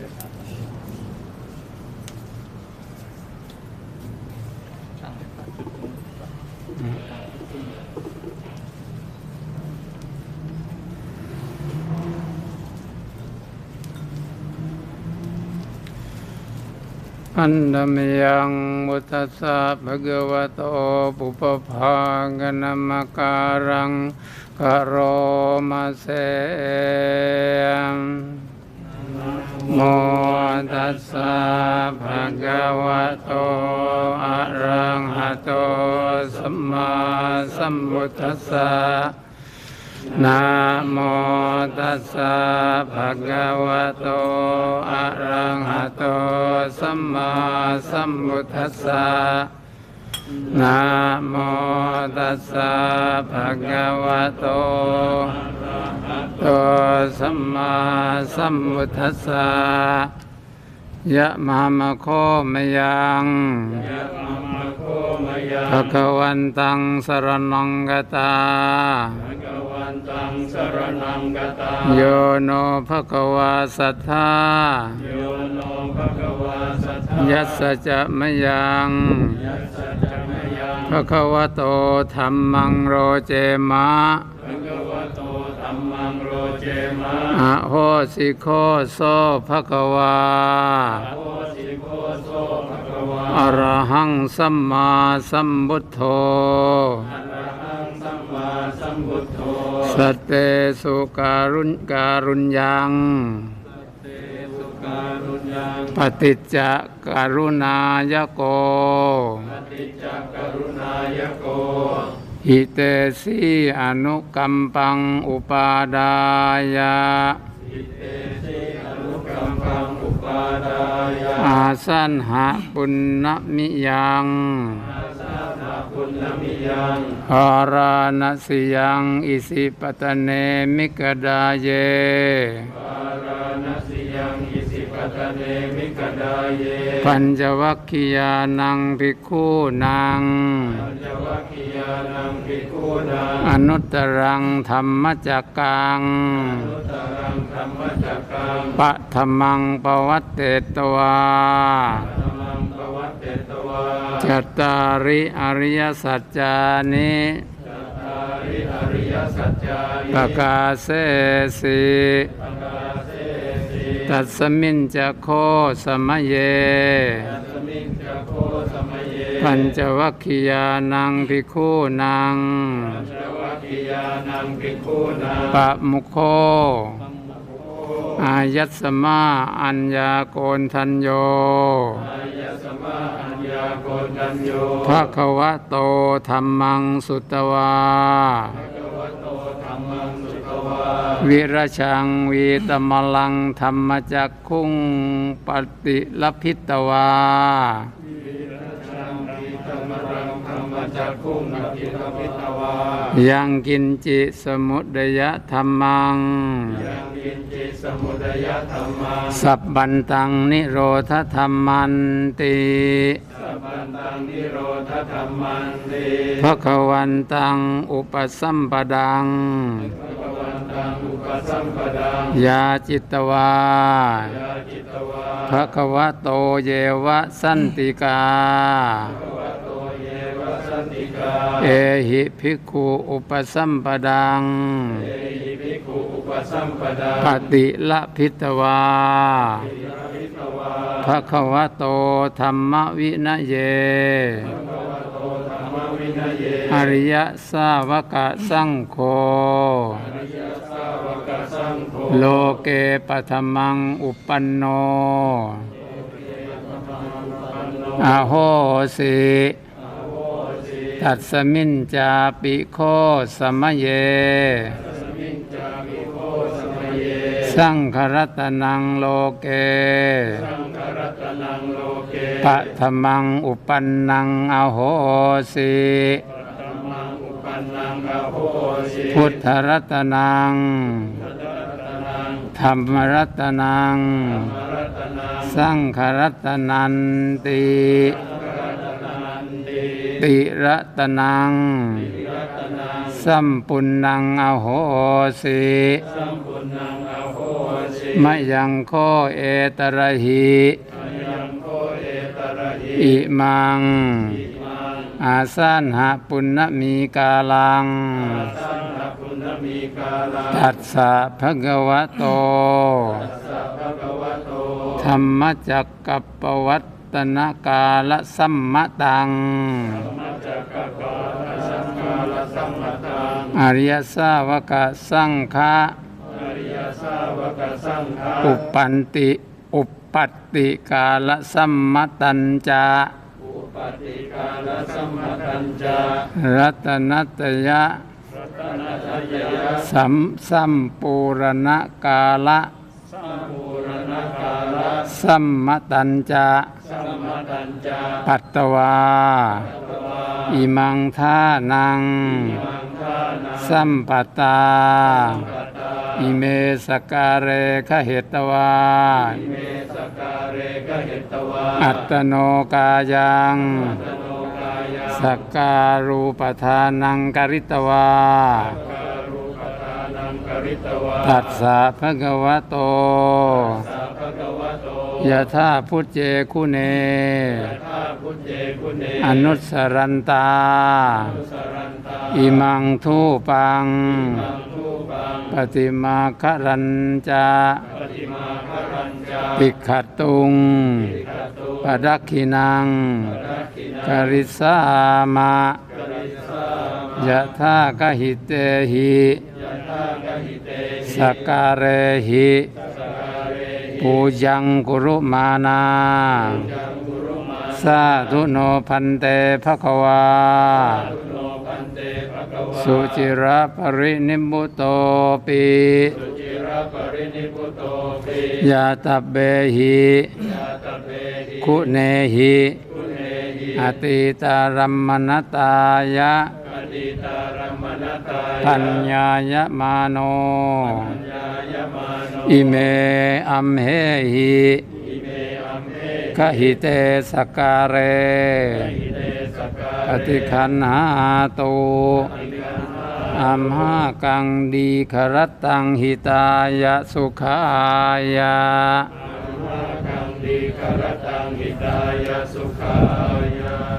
อันดมยังมุทัสสะภะคะวะโตปุปภากนัมการังกะโรมาเส โมตัสสะภะคะวะโต อะระหะโต สัมมาสัมพุทธัสสะนะโมตัสสะภะคะวะโต อะระหะโต สัมมาสัมพุทธัสสะนะโมตัสสะภะคะวะโต โตสัมมาสัมพุทธัสสะยะมามะโคมยังภะคะวันตังสรนังกตา โยโนภะคะวาสัทธาโยโนภะคะวาสัทธายัสสะจะมยังยัสสะจัมยังภะคะวะโตธัมมังโรเจมะ ภะคะวะโตธัมมังโรเจมะอะโหสิโคโซภะคะวาโอสิโกโสภะคะวาอะระหังสัมมาสัมพุทโธอะระหังสัมมาสัมพุทโธสัตเตสุการุณการุญยังเตสุการุญญังปฏิจจการุณายโกปฏิจจกรุณายโก หิเตสีอนุกัมปังอุปาดายะอิเตสิอนุกัมปังอุปาดายะอาสันหะปุณณมิยังอาสาสะปุณณมิยังหาราณสิยังอิสิปตเนมิกดาเยปาราณสิยังอิสิ ปตเนมิกดาเยปัญจวัคคียานังภิกขุนังปัญจวัคคียานังภิกขุนัง อนุตตรังธรรมจักกังนุตตรังธรรมจักกังปะธรรมังปวัตเตตวาธรรมังปวัตเตตวาจัตตาริอริยสัจจานิจัตตาริอริยสัจจานิปกาเสสิปกาเสสิ ตัสมินจะโคสมะเยตัสมิงจักโคสมัยเยปัญจวัคคียานังภิกขุนังปัญจวัคคียานังภิกขุนัง ปะมุโค อายัสสมาอัญญาโกนทัญโยอายสมาอัญญาโกนัญโยภะคะวะโตธรรมังสุตวา ภะคะวะโตธัมมังสุต วาวิรชังวีตมลังธรรมจักคุงปฏิลพิตวาชังปีธรรมรังธรรมจักขุงอภิรมิตวายังกินจิสมุดยธรรมังยังกินจิสมุทยธรรมัง สับบันตังนิโรธธรรมันติสัพพันตังนิโรธธรรมันติภะคะวันตังอุปสัมปดังภะคะวัน ตังอุปสัมปดังยาจิตวายาจิตวาภะคะวะโตเยวะสันติกาภะคะวะโตเยวะสันติกา เอหิภิกขุอุปสัมปดังเอหิภิกขุอุปสัมปดังปฏิละพิตวาปิยภิตวาภะคะวะโตธรรมวินเย อริยสาวกสังโฆโลเกปธรรมังอุปันโนอโหสิตัสมินจาปิโคสมเย สังครัตนังโลเกสังฆรัตนังโลเกปะธรรมังอุปันนังอโหสิธรรมังอุปันนังอโหสิพุทธรัตนังรัตนังธรรมรัตนังมรัตนัง สังขรัตนันติรั ตนันติติรัตนังรัตนังสสัมปุณนังอโหสิสัมปุณนังอโหสิมะยังโคเอตระหิอายังโคเอตระหิอิมังอิมัง อาสันหะปุณณมีกาลังสังฆปุณณมีกาลาตัสสะภะคะวะโตสัพพะคะวะโต ธรรมจักกับปวัต ตนกาลสัมมาตัง อริยสาวกสังฆะอุปันติ อุปัตติกาลสัมมาตัญจารัตนัตยะสัมสัมปูรณกาละ สัมมตัญจาสัมมตัญจาปัตตวาตวา อิมังทานังมังคานาสัมปตาปัตตา อิเมสการเรขเหตวาเมสการเรกเหตวาอัตโนกายังตโนกายาสักการูปทานังกริตวาการุปทานังกริตวาตัสสะภะคะวะโต ยะธาพุทธเจคุเนข้าพุทธเจกุเน อนุสรันตาสรันตาอิมังทูปังตังทูปัง ปฏิมาครัญจาปฏิมาคารัญจาปิกขตุงขตุปดักขินังรักขินกริสามากริสามยะธากหิเตหิยะทากหิเตหิสกการเรหิสการเรหิ ปูยังกุรุมานาสาธุโนพันเตภควาตุโนพันเตภะคะวะสุจิระปรินิมุโตปิสุจิระปรินิพุโตปิยาตบเบหิคุเนหิอติตารัมมณตายะปัญญายมาโน อิเมอัมเหหิอิเมอเมกหิเตสกการเรหิเตสกาปฏิคันหาตุอัมหากังดีขรตังหิตายะสุขายะคัมหากังดีกรตังหิตายะสุขายะ